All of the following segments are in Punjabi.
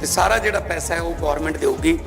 ਤੇ ਸਾਰਾ ਜਿਹੜਾ ਪੈਸਾ ਹੈ ਉਹ ਗਵਰਨਮੈਂਟ ਦੇਊਗੀ।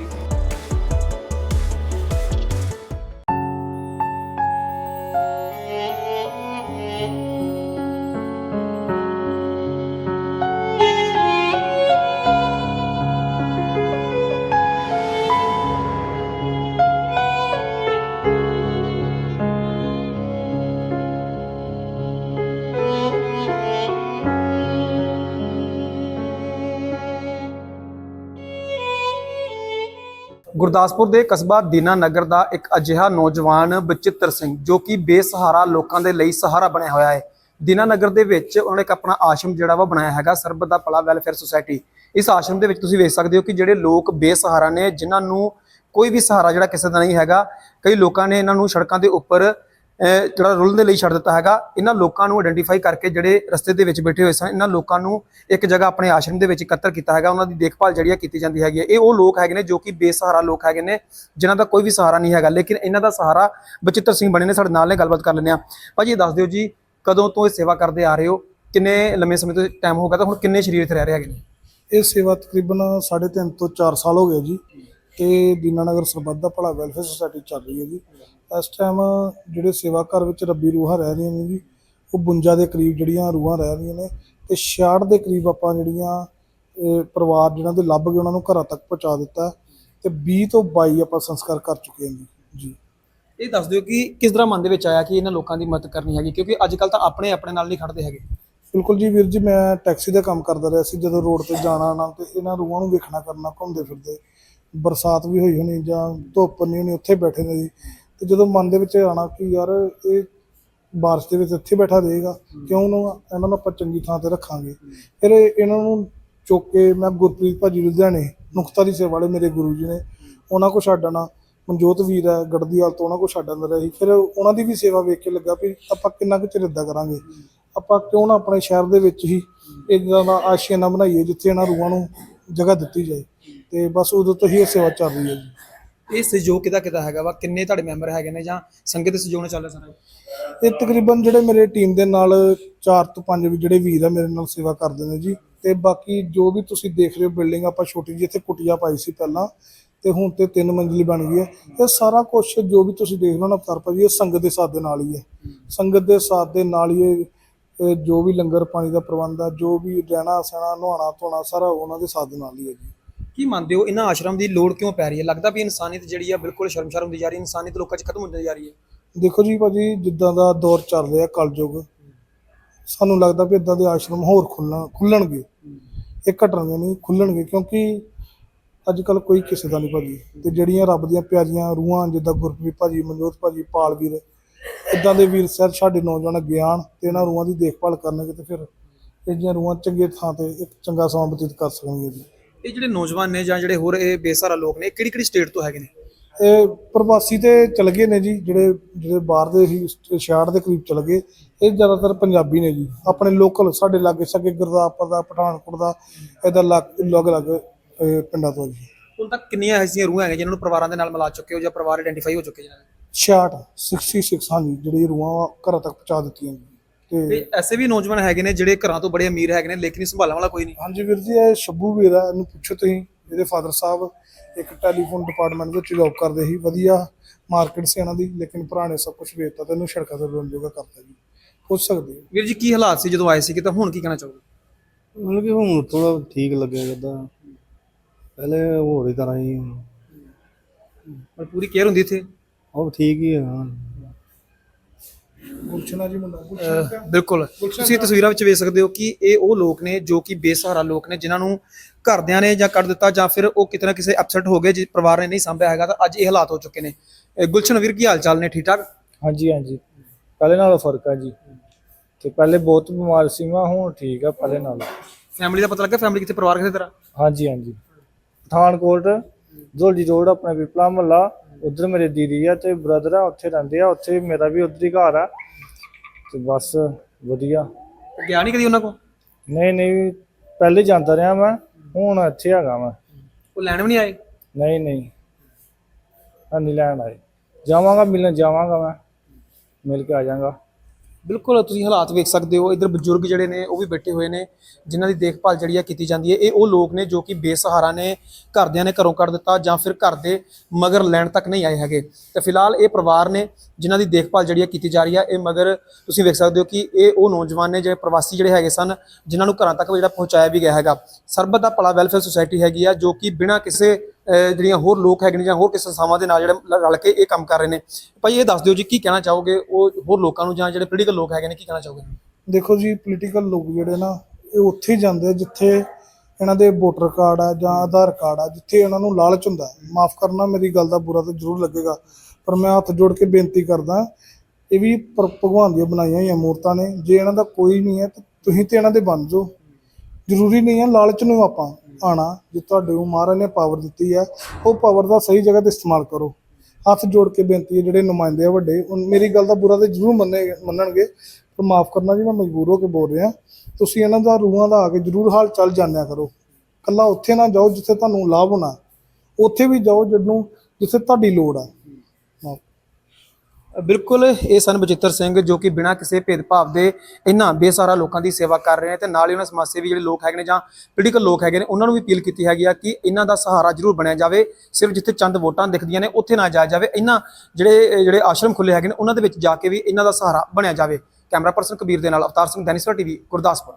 ਗੁਰਦਾਸਪੁਰ ਦੇ ਕਸਬਾ ਦੀਨਾ ਨਗਰ ਦਾ ਇੱਕ ਅਜਿਹਾ ਨੌਜਵਾਨ ਬਚਿੱਤਰ ਸਿੰਘ ਜੋ ਕਿ ਬੇਸਹਾਰਾ ਲੋਕਾਂ ਦੇ ਲਈ ਸਹਾਰਾ ਬਣਿਆ ਹੋਇਆ ਹੈ। ਦੀਨਾ ਨਗਰ ਦੇ ਵਿੱਚ ਉਹਨੇ ਇੱਕ ਆਪਣਾ ਆਸ਼ਰਮ ਜਿਹੜਾ ਵਾ ਬਣਾਇਆ ਹੈਗਾ, ਸਰਬਤ ਦਾ ਭਲਾ ਵੈਲਫੇਅਰ ਸੁਸਾਇਟੀ। ਇਸ ਆਸ਼ਰਮ ਦੇ ਵਿੱਚ ਤੁਸੀਂ ਵੇਖ ਸਕਦੇ ਹੋ ਕਿ ਜਿਹੜੇ ਲੋਕ ਬੇਸਹਾਰਾ ਨੇ, ਜਿਨ੍ਹਾਂ ਨੂੰ ਕੋਈ ਵੀ ਸਹਾਰਾ ਜਿਹੜਾ ਕਿਸੇ ਦਾ ਨਹੀਂ ਹੈਗਾ, ਕਈ ਲੋਕਾਂ ਨੇ ਇਹਨਾਂ ਨੂੰ ਸੜਕਾਂ ਦੇ ਉੱਪਰ ਜਿਹੜਾ ਰੁਲਣ ਦੇ ਲਈ ਛੱਡ ਦਿੱਤਾ ਹੈਗਾ, ਇਹਨਾਂ ਲੋਕਾਂ ਨੂੰ ਆਇਡੈਂਟੀਫਾਈ ਕਰਕੇ ਜਿਹੜੇ ਰਸਤੇ ਦੇ ਵਿੱਚ ਬੈਠੇ ਹੋਏ ਸਨ, ਇਹਨਾਂ ਲੋਕਾਂ ਨੂੰ ਇੱਕ ਜਗ੍ਹਾ ਆਪਣੇ ਆਸ਼ਰਮ ਦੇ ਵਿੱਚ ਇਕੱਤਰ ਕੀਤਾ ਹੈਗਾ, ਉਹਨਾਂ ਦੀ ਦੇਖਭਾਲ ਜਿਹੜੀ ਆ ਕੀਤੀ ਜਾਂਦੀ ਹੈਗੀ ਹੈ ਇਹ ਉਹ ਲੋਕ ਹੈਗੇ ਨੇ ਜੋ ਕਿ ਬੇਸਹਾਰਾ ਲੋਕ ਹੈਗੇ ਨੇ, ਜਿਨ੍ਹਾਂ ਦਾ ਕੋਈ ਵੀ ਸਹਾਰਾ ਨਹੀਂ ਹੈਗਾ। ਲੇਕਿਨ ਇਹਨਾਂ ਦਾ ਸਹਾਰਾ ਬਚਿੱਤਰ ਸਿੰਘ ਬਣੇ ਨੇ, ਸਾਡੇ ਨਾਲ ਨੇ, ਗੱਲਬਾਤ ਕਰ ਲੈਂਦੇ ਆ ਭਾਜੀ, ਇਹ ਦੱਸ ਦਿਓ ਜੀ, ਕਦੋਂ ਤੋਂ ਇਹ ਸੇਵਾ ਕਰਦੇ ਆ ਰਹੇ ਹੋ? ਕਿੰਨੇ ਲੰਮੇ ਸਮੇਂ ਤੋਂ ਟਾਈਮ ਹੋ ਗਿਆ ਤਾਂ ਹੁਣ ਕਿੰਨੇ ਸ਼ਰੀਰ ਇੱਥੇ ਰਹਿ ਰਹੇ ਹੈਗੇ ਨੇ? ਇਹ ਸੇਵਾ ਤਕਰੀਬਨ 3.5 ਤੋਂ 4 ਸਾਲ ਹੋ ਗਏ ਜੀ। ਤੇ ਦੀਨਾਨਗਰ ਸਰਬੱਤ ਦਾ ਭਲਾ ਵੈਲਫੇਅਰ ਸੁਸਾਇਟੀ ਚੱਲ ਰਹੀ ਹੈ ਜੀ। ਇਸ ਟਾਈਮ ਜਿਹੜੇ ਸੇਵਾ ਘਰ ਵਿੱਚ ਰੱਬੀ ਰੂਹਾਂ ਰਹਿ ਰਹੀਆਂ ਨੇ ਜੀ ਉਹ 52 ਦੇ ਕਰੀਬ ਜਿਹੜੀਆਂ ਰੂਹਾਂ ਰਹਿ ਰਹੀਆਂ ਨੇ ਤੇ 66 ਦੇ ਕਰੀਬ ਆਪਾਂ ਜਿਹੜੀਆਂ ਪਰਿਵਾਰ ਜਿਹਨਾਂ ਦੇ ਲੱਭ ਗਏ ਉਹਨਾਂ ਨੂੰ ਘਰਾਂ ਤੱਕ ਪਹੁੰਚਾ ਦਿੱਤਾ ਤੇ 20 ਤੋਂ 22 ਆਪਾਂ ਸੰਸਕਾਰ ਕਰ ਚੁੱਕੇ ਹਾਂ ਜੀ ਜੀ। ਇਹ ਦੱਸ ਦਿਓ ਕਿ ਕਿਸ ਤਰ੍ਹਾਂ ਮਨ ਦੇ ਵਿੱਚ ਆਇਆ ਕਿ ਇਹਨਾਂ ਲੋਕਾਂ ਦੀ ਮਦਦ ਕਰਨੀ ਹੈਗੀ ਕਿਉਂਕਿ ਅੱਜ ਕੱਲ ਤਾਂ ਆਪਣੇ ਆਪਣੇ ਨਾਲ ਨਹੀਂ ਖੜਦੇ ਹੈਗੇ। ਬਿਲਕੁਲ ਜੀ ਵੀਰ ਜੀ ਮੈਂ ਟੈਕਸੀ ਦਾ ਕੰਮ ਕਰਦਾ ਰਿਹਾ ਸੀ ਜਦੋਂ ਰੋਡ ਤੇ ਜਾਣਾ ਨਾ ਤੇ ਇਹਨਾਂ ਰੂਹਾਂ ਨੂੰ ਵੇਖਣਾ ਕਰਨਾ ਘੁੰਮਦੇ ਫਿਰਦੇ। ਬਰਸਾਤ ਵੀ ਹੋਈ ਹੋਣੀ ਜਾਂ ਧੁੱਪ ਨਹੀਂ ਹੋਣੀ ਉੱਥੇ ਬੈਠੇ ਨੇ ਜੀ। ਤੇ ਜਦੋਂ ਮਨ ਦੇ ਵਿੱਚ ਆਣਾ ਕਿ ਯਾਰ ਇਹ ਬਾਰਿਸ਼ ਦੇ ਵਿੱਚ ਇੱਥੇ ਬੈਠਾ ਰਹੇਗਾ, ਕਿਉਂ ਨਾ ਇਹਨਾਂ ਨੂੰ ਆਪਾਂ ਚੰਗੀ ਥਾਂ ਤੇ ਰੱਖਾਂਗੇ। ਫਿਰ ਇਹਨਾਂ ਨੂੰ ਚੁੱਕ ਕੇ ਮੈਂ ਗੁਰਪ੍ਰੀਤ ਭਾਜੀ ਲੁਧਿਆਣੇ ਨੁਕਤਾ ਦੀ ਸੇਵਾ ਵਾਲੇ ਮੇਰੇ ਗੁਰੂ ਜੀ ਨੇ, ਉਹਨਾਂ ਕੋ ਛੱਡਣਾ ਮਨਜੋਤ ਵੀਰ ਹੈ, ਗੜਦੀਵਾਲ ਤੋਂ ਉਹਨਾਂ ਕੋ ਛੱਡਣ ਆਉਂਦਾ ਰਿਹਾ ਸੀ। ਫਿਰ ਉਹਨਾਂ ਦੀ ਵੀ ਸੇਵਾ ਵੇਖ ਕੇ ਲੱਗਾ ਵੀ ਆਪਾਂ ਕਿੰਨਾ ਕੁ ਚਿਰ ਏਦਾਂ ਕਰਾਂਗੇ। ਆਪਾਂ ਕਿਉਂ ਨਾ ਆਪਣੇ ਸ਼ਹਿਰ ਦੇ ਵਿੱਚ ਹੀ ਇਦਾਂ ਦਾ ਆਸ਼ੀਆਨਾ ਬਣਾਈਏ, ਜਿੱਥੇ ਇਹਨਾਂ ਰੂਹਾਂ ਨੂੰ ਜਗ੍ਹਾ ਦਿੱਤੀ ਜਾਏ। ਤੇ ਬਸ ਉਦੋਂ ਤੋਂ ਹੀ ਇਹ ਸੇਵਾ ਚੱਲ ਰਹੀ ਹੈ ਜੀ। ਇਹ ਸਹਿਯੋਗ ਕਿਹਦਾ ਕਿਹਦਾ ਹੈਗਾ ਵਾ? ਕਿੰਨੇ ਤੁਹਾਡੇ ਮੈਂਬਰ ਹੈਗੇ ਨੇ ਜਾਂ ਸੰਗਤ ਦੇ ਸਹਿਯੋਗ ਨਾਲ ਚੱਲ ਰਿਹਾ ਸਾਰਾ? ਇਹ ਤਕਰੀਬਨ ਜਿਹੜੇ ਮੇਰੇ ਟੀਮ ਦੇ ਨਾਲ 4 ਤੋਂ 5 ਵੀ ਜਿਹੜੇ ਵੀਰ ਆ ਮੇਰੇ ਨਾਲ ਸੇਵਾ ਕਰਦੇ ਨੇ ਜੀ। ਤੇ ਬਾਕੀ ਜੋ ਵੀ ਤੁਸੀਂ ਦੇਖ ਰਹੇ ਹੋ ਬਿਲਡਿੰਗ ਆਪਾਂ ਛੋਟੀ ਜਿਹੀ ਇੱਥੇ ਕੁਟੀਆ ਪਾਈ ਸੀ ਪਹਿਲਾਂ ਤੇ ਹੁਣ ਤੇ ਤਿੰਨ ਮੰਜ਼ਲੀ ਬਣ ਗਈ ਹੈ। ਇਹ ਸਾਰਾ ਕੁਝ ਜੋ ਵੀ ਤੁਸੀਂ ਦੇਖ ਰਹੇ ਹੋ ਨਾ ਅਵਤਾਰ ਭਾਜੀ, ਇਹ ਸੰਗਤ ਦੇ ਸਾਥ ਦੇ ਨਾਲ ਹੀ ਹੈ। ਸੰਗਤ ਦੇ ਸਾਥ ਦੇ ਨਾਲ ਹੀ ਇਹ ਜੋ ਵੀ ਲੰਗਰ ਪਾਣੀ ਦਾ ਪ੍ਰਬੰਧ ਆ, ਜੋ ਵੀ ਰਹਿਣਾ ਸਹਿਣਾ, ਨਹਾਉਣਾ ਧੋਣਾ ਸਾਰਾ ਉਹਨਾਂ ਦੇ ਸਾਥ ਦੇ ਨਾਲ ਹੀ ਹੈ ਜੀ। ਕੀ ਮੰਨਦੇ ਹੋ? ਇਹਨਾਂ ਆਸ਼ਰਮ ਦੀ ਲੋੜ ਕਿਉਂ ਪੈ ਰਹੀ ਹੈ? ਲੱਗਦਾ ਵੀ ਇਨਸਾਨੀਅਤ ਜਿਹੜੀ ਆ ਬਿਲਕੁਲ ਸ਼ਰਮਸ਼ਾਰ ਹੁੰਦੀ ਜਾ ਰਹੀ ਹੈ। ਇਨਸਾਨੀਅਤ ਲੋਕਾਂ 'ਚ ਖਤਮ ਹੁੰਦੀ ਜਾ ਰਹੀ ਹੈ। ਦੇਖੋ ਜੀ ਭਾਜੀ, ਜਿੱਦਾਂ ਦਾ ਦੌਰ ਚੱਲ ਰਿਹਾ ਕਲਯੁਗ, ਸਾਨੂੰ ਲੱਗਦਾ ਵੀ ਇਦਾਂ ਦੇ ਆਸ਼ਰਮ ਹੋਰ ਖੁੱਲਣ ਖੁੱਲਣਗੇ ਇਹ ਘਟਣਗੇ ਨਹੀਂ ਖੁੱਲਣਗੇ ਕਿਉਂਕਿ ਅੱਜ ਕੱਲ ਕੋਈ ਕਿਸੇ ਦਾ ਨਹੀਂ ਭਾਜੀ। ਤੇ ਜਿਹੜੀਆਂ ਰੱਬ ਦੀਆਂ ਪਿਆਰੀਆਂ ਰੂਹਾਂ, ਜਿੱਦਾਂ ਗੁਰਪ੍ਰੀਤ ਭਾਜੀ, ਮਨਜੋਤ ਭਾਜੀ ਪਾਲਵੀਰ ਇਦਾਂ ਦੇ ਵੀਰ ਸਰ ਸਾਡੇ ਨੌਜਵਾਨ ਗਿਆਨ ਤੇ ਇਹਨਾਂ ਰੂਹਾਂ ਦੀ ਦੇਖਭਾਲ ਕਰਨਗੇ ਤੇ ਫਿਰ ਇਹ ਜਿਹੀਆਂ ਰੂਹਾਂ ਚੰਗੇ ਥਾਂ ਤੇ ਇੱਕ ਚੰਗਾ ਸਮਾਂ ਬਤੀਤ ਕਰ ਸਕਣਗੇ ਜੀ। ਇਹ ਜਿਹੜੇ ਨੌਜਵਾਨ ਨੇ ਜਾਂ ਜਿਹੜੇ ਹੋਰ ਇਹ ਬੇਸਹਾਰਾ ਲੋਕ ਨੇ ਕਿਹੜੀ ਕਿਹੜੀ ਸਟੇਟ ਤੋਂ ਹੈਗੇ ਨੇ? ਇਹ ਪ੍ਰਵਾਸੀ ਤੇ ਚਲ ਗਏ ਨੇ ਜੀ ਜਿਹੜੇ ਜਿਹੜੇ ਬਾਹਰ ਦੇ ਸੀ 66 ਦੇ ਕਰੀਬ ਚਲ ਗਏ। ਇਹ ਜ਼ਿਆਦਾਤਰ ਪੰਜਾਬੀ ਨੇ ਜੀ। ਆਪਣੇ ਲੋਕਲ ਸਾਡੇ ਲਾਗੇ ਸਕੇ ਗੁਰਦਾਸਪੁਰ ਦਾ ਪਠਾਨਕੋਟ ਦਾ ਇਹਦਾ ਲੱਗ ਲੱਗ ਪਿੰਡਾਂ ਤੋਂ ਜੀ। ਹੁਣ ਤੱਕ ਕਿੰਨੀਆਂ ਐਸੀਆਂ ਰੂਹਾਂ ਹੈਗੀਆਂ ਜਿਨ੍ਹਾਂ ਨੂੰ ਪਰਿਵਾਰਾਂ ਦੇ ਨਾਲ ਮਿਲਾ ਚੁੱਕੇ ਹੋ ਜਾਂ ਪਰਿਵਾਰ ਆਇਡੈਂਟੀਫਾਈ ਹੋ ਚੁੱਕੇ ਜਿਹਨਾਂ ਦੇ? 66 66 ਹਾਂਜੀ ਜਿਹੜੀ ਰੂਹਾਂ ਘਰਾਂ ਤੱਕ ਪਹੁੰਚਾ ਦਿੱਤੀਆਂ ਜੀ। ਤੇ ਐਸੇ ਵੀ ਨੌਜਵਾਨ ਹੈਗੇ ਨੇ ਜਿਹੜੇ ਘਰਾਂ ਤੋਂ ਬੜੇ ਅਮੀਰ ਹੈਗੇ ਨੇ ਲੇਕਿਨ ਸੰਭਾਲਣ ਵਾਲਾ ਕੋਈ ਨਹੀਂ। ਹਾਂਜੀ ਵੀਰ ਜੀ ਇਹ ਸ਼ੱਭੂ ਵੀਰ ਆ ਇਹਨੂੰ ਪੁੱਛੋ ਤੁਸੀਂ ਇਹਦੇ ਫਾਦਰ ਸਾਹਿਬ ਇੱਕ ਟੈਲੀਫੋਨ ਡਿਪਾਰਟਮੈਂਟ ਵਿੱਚ ਜੌਬ ਕਰਦੇ ਸੀ ਵਧੀਆ ਮਾਰਕੀਟ ਸੀ ਇਹਨਾਂ ਦੀ ਲੇਕਿਨ ਭਰਾ ਨੇ ਸਭ ਕੁਝ ਵੇਚਤਾ ਤੇ ਇਹਨੂੰ ਸੜਕਾਂ ਤੇ ਰੋਣ ਜੋਗਾ ਕਰਤਾ ਜੀ। ਪੁੱਛ ਸਕਦੇ ਹੋ? ਵੀਰ ਜੀ ਕੀ ਹਾਲਾਤ ਸੀ ਜਦੋਂ ਆਏ ਸੀ ਕਿ ਤਾਂ ਹੁਣ ਕੀ ਕਹਿਣਾ ਚਾਹੋਗੇ? ਮਤਲਬ ਕਿ ਹੁਣ ਥੋੜਾ ਠੀਕ ਲੱਗਿਆ ਕਰਦਾ ਪਹਿਲੇ ਹੋਰ ਹੀ ਤਰ੍ਹਾਂ ਹੀ। ਪਰ ਪੂਰੀ ਕੇਅਰ ਹੁੰਦੀ ਇੱਥੇ? ਉਹ ਠੀਕ ਹੀ ਹੈ। ਗੁਲਸ਼ਨਾ ਜੀ ਮੁੰਡਾ ਗੁਲਸ਼ਨ ਬਿਲਕੁਲ। ਤੁਸੀਂ ਇਹ ਤਸਵੀਰਾਂ ਵਿੱਚ ਵੇਖ ਸਕਦੇ ਹੋ ਕਿ ਇਹ ਉਹ ਲੋਕ ਨੇ ਜੋ ਕਿ ਬੇਸਹਾਰਾ ਲੋਕ ਨੇ ਜਿਨ੍ਹਾਂ ਨੂੰ ਘਰਦਿਆਂ ਨੇ ਜਾਂ ਕੱਢ ਦਿੱਤਾ ਜਾਂ ਫਿਰ ਉਹ ਕਿਤੇ ਨਾ ਕਿਸੇ ਅਪਸੈਟ ਹੋ ਗਏ ਜਿਸ ਪਰਿਵਾਰ ਨੇ ਨਹੀਂ ਸੰਭਿਆ ਹੈਗਾ ਤਾਂ ਅੱਜ ਇਹ ਹਾਲਾਤ ਹੋ ਚੁੱਕੇ ਨੇ। ਇਹ ਗੁਲਸ਼ਨ ਵੀਰ ਕੀ ਹਾਲ ਚਾਲ ਨੇ? ਠੀਕ ਠਾਕ? ਹਾਂਜੀ ਹਾਂਜੀ। ਪਹਿਲੇ ਨਾਲੋਂ ਫ਼ਰਕ ਆ ਜੀ। ਤੇ ਪਹਿਲੇ ਬਹੁਤ ਬਿਮਾਰ ਸੀ ਮੈਂ ਹੁਣ ਠੀਕ ਆ ਪਹਿਲੇ ਨਾਲੋਂ। ਫੈਮਿਲੀ ਦਾ ਪਤਾ ਲੱਗਾ? ਫੈਮਿਲੀ ਕਿਤੇ ਪਰਿਵਾਰ ਕਿਸੇ ਤਰ੍ਹਾਂ ਹਾਂਜੀ ਹਾਂਜੀ। ਪਠਾਨਕੋਟ ਜ਼ੋਲੀ ਰੋਡ ਆਪਣਾ ਵਿਪਲਾ ਮਹੱਲਾ। ਉਧਰ ਮੇਰੇ ਦੀਦੀ ਆ ਤੇ ਬ੍ਰਦਰ ਆ ਉੱਥੇ ਰਹਿੰਦੇ ਆ ਉੱਥੇ ਮੇਰਾ ਵੀ ਉਧਰ ਹੀ ਘਰ ਆ। ਤੇ ਬਸ ਵਧੀਆ। ਗਿਆ ਨਹੀਂ ਕਦੀ ਉਹਨਾਂ ਕੋਲ? ਨਹੀਂ ਨਹੀਂ ਪਹਿਲੇ ਜਾਂਦਾ ਰਿਹਾ ਮੈਂ ਹੁਣ ਇੱਥੇ ਹੈਗਾ ਮੈਂ। ਉਹ ਲੈਣ ਵੀ ਨਹੀਂ ਆਏ? ਨਹੀਂ ਨਹੀਂ ਹਾਂ ਲੈਣ ਆਏ। ਜਾਵਾਂਗਾ ਮਿਲਣ ਜਾਵਾਂਗਾ ਮੈਂ ਮਿਲ ਕੇ ਆ ਜਾਵਾਂਗਾ। ਬਿਲਕੁਲ ਤੁਸੀਂ ਹਾਲਾਤ ਵੇਖ ਸਕਦੇ ਹੋ, ਇਧਰ ਬਜ਼ੁਰਗ ਜਿਹੜੇ ਨੇ ਉਹ ਵੀ ਬੈਠੇ ਹੋਏ ਨੇ, ਜਿਨ੍ਹਾਂ ਦੀ ਦੇਖਭਾਲ ਜਿਹੜੀ ਆ ਕੀਤੀ ਜਾਂਦੀ ਹੈ, ਇਹ ਉਹ ਲੋਕ ਨੇ ਜੋ ਕਿ ਬੇਸਹਾਰਾ ਨੇ, ਘਰਦਿਆਂ ਨੇ ਘਰੋਂ ਕੱਢ ਦਿੱਤਾ ਜਾਂ ਫਿਰ ਘਰ ਦੇ ਮਗਰ ਲੈਣ ਤੱਕ ਨਹੀਂ ਆਏ ਹੈਗੇ। ਤੇ ਫਿਲਹਾਲ ਇਹ ਪਰਿਵਾਰ ਨੇ ਜਿਨ੍ਹਾਂ ਦੀ ਦੇਖਭਾਲ ਜਿਹੜੀ ਆ ਕੀਤੀ ਜਾ ਰਹੀ ਆ, ਇਹ ਮਗਰ ਤੁਸੀਂ ਵੇਖ ਸਕਦੇ ਹੋ ਕਿ ਇਹ ਉਹ ਨੌਜਵਾਨ ਨੇ, ਜਿਹੜੇ ਪ੍ਰਵਾਸੀ ਜਿਹੜੇ ਹੈਗੇ ਸਨ, ਜਿਨ੍ਹਾਂ ਨੂੰ ਘਰਾਂ ਤੱਕ ਜਿਹੜਾ ਪਹੁੰਚਾਇਆ ਵੀ ਗਿਆ ਹੈਗਾ। ਸਰਬਤ ਦਾ ਭਲਾ ਵੈਲਫੇਅਰ ਸੁਸਾਇਟੀ ਹੈਗੀ ਆ, ਜੋ ਕਿ ਬਿਨਾਂ ਕਿਸੇ ਜਿਹੜੀਆਂ ਹੋਰ ਲੋਕ ਹੈਗੇ ਨੇ ਜਾਂ ਹੋਰ ਕਿਸੇ ਸੰਸਥਾਵਾਂ ਦੇ ਨਾਲ ਜਿਹੜੇ ਰਲ ਕੇ ਇਹ ਕੰਮ ਕਰ ਰਹੇ ਨੇ। ਭਾਈ ਇਹ ਦੱਸ ਦਿਓ ਜੀ, ਕੀ ਕਹਿਣਾ ਚਾਹੋਗੇ? ਉਹ ਹੋਰ ਲੋਕਾਂ ਨੂੰ ਜਾਂ ਜਿਹੜੇ ਪੋਲੀਟੀਕਲ ਲੋਕ ਹੈਗੇ ਨੇ, ਕੀ ਕਹਿਣਾ ਚਾਹੋਗੇ? ਦੇਖੋ ਜੀ ਪੋਲੀਟੀਕਲ ਲੋਕ ਜਿਹੜੇ ਨਾ, ਇਹ ਉੱਥੇ ਜਾਂਦੇ ਜਿੱਥੇ ਇਹਨਾਂ ਦੇ ਵੋਟਰ ਕਾਰਡ ਆ ਜਾਂ ਆਧਾਰ ਕਾਰਡ ਆ, ਜਿੱਥੇ ਇਹਨਾਂ ਨੂੰ ਲਾਲਚ ਹੁੰਦਾ ਮਾਫ ਕਰਨਾ, ਮੇਰੀ ਗੱਲ ਦਾ ਬੁਰਾ ਤਾਂ ਜ਼ਰੂਰ ਲੱਗੇਗਾ, ਪਰ ਮੈਂ ਹੱਥ ਜੋੜ ਕੇ ਬੇਨਤੀ ਕਰਦਾ, ਇਹ ਵੀ ਭਗਵਾਨ ਦੀਆਂ ਬਣਾਈਆਂ ਹੋਈਆਂ ਮੂਰਤਾਂ ਨੇ। ਜੇ ਇਹਨਾਂ ਦਾ ਕੋਈ ਨਹੀਂ ਹੈ, ਤਾਂ ਤੁਸੀਂ ਤੇ ਇਹਨਾਂ ਦੇ ਬਣ ਜਾਓ। ਜ਼ਰੂਰੀ ਨਹੀਂ ਹੈ ਲਾਲਚ ਨੂੰ ਆਪਾਂ ਆਣਾ ਜੇ ਤੁਹਾਡੇ ਨੂੰ ਮਹਾਰਾਜ ਨੇ ਪਾਵਰ ਦਿੱਤੀ ਹੈ, ਉਹ ਪਾਵਰ ਦਾ ਸਹੀ ਜਗ੍ਹਾ ਤੇ ਇਸਤੇਮਾਲ ਕਰੋ। ਹੱਥ ਜੋੜ ਕੇ ਬੇਨਤੀ ਹੈ, ਜਿਹੜੇ ਨੁਮਾਇੰਦੇ ਆ ਵੱਡੇ ਮੇਰੀ ਗੱਲ ਦਾ ਬੁਰਾ ਤੇ ਜ਼ਰੂਰ ਮੰਨੇ ਮੰਨਣਗੇ, ਪਰ ਮਾਫ ਕਰਨਾ ਜੀ, ਮੈਂ ਮਜਬੂਰ ਹੋ ਕੇ ਬੋਲ ਰਿਹਾ। ਤੁਸੀਂ ਇਹਨਾਂ ਦਾ ਰੂਹਾਂ ਦਾ ਆ ਕੇ ਜ਼ਰੂਰ ਹਾਲ ਚਾਲ ਜਾਣਿਆ ਕਰੋ। ਕੱਲਾ ਉੱਥੇ ਨਾ ਜਾਓ ਜਿੱਥੇ ਤੁਹਾਨੂੰ ਲਾਭ ਹੋਣਾ। ਉੱਥੇ ਵੀ ਜਾਓ ਜਦੋਂ ਜਿੱਥੇ ਤੁਹਾਡੀ ਲੋੜ ਆ। ਬਿਲਕੁਲ ਇਹ ਸਨ ਬਚਿੱਤਰ ਸਿੰਘ ਜੋ ਕਿ ਬਿਨਾਂ ਕਿਸੇ ਭੇਦਭਾਵ ਦੇ ਇਹਨਾਂ ਬੇਸਹਾਰਾ ਲੋਕਾਂ ਦੀ ਸੇਵਾ ਕਰ ਰਹੇ ਨੇ ਤੇ ਨਾਲ ਹੀ ਉਹਨਾਂ ਸਮਾਜ ਸੇਵੀ ਜਿਹੜੇ ਲੋਕ ਹੈਗੇ ਨੇ ਜਾਂ ਪੋਲੀਟੀਕਲ ਲੋਕ ਹੈਗੇ ਨੇ, ਉਹਨਾਂ ਨੂੰ ਵੀ ਅਪੀਲ ਕੀਤੀ ਹੈਗੀ ਆ ਕਿ ਇਹਨਾਂ ਦਾ ਸਹਾਰਾ ਜ਼ਰੂਰ ਬਣਿਆ ਜਾਵੇ, ਸਿਰਫ ਜਿੱਥੇ ਚੰਦ ਵੋਟਾਂ ਦਿਖਦੀਆਂ ਨੇ, ਉੱਥੇ ਨਾ ਜਾਇਆ ਜਾਵੇ, ਇਹਨਾਂ ਜਿਹੜੇ ਜਿਹੜੇ ਆਸ਼ਰਮ ਖੁੱਲੇ ਹੈਗੇ ਨੇ, ਉਹਨਾਂ ਦੇ ਵਿੱਚ ਜਾ ਕੇ ਵੀ ਇਹਨਾਂ ਦਾ ਸਹਾਰਾ ਬਣਿਆ ਜਾਵੇ। ਕੈਮਰਾ ਪਰਸਨ ਕਬੀਰ ਦੇ ਨਾਲ ਅਵਤਾਰ ਸਿੰਘ ਦੈਨਿਸਵਰ ਟੀਵੀ, ਗੁਰਦਾਸਪੁਰ।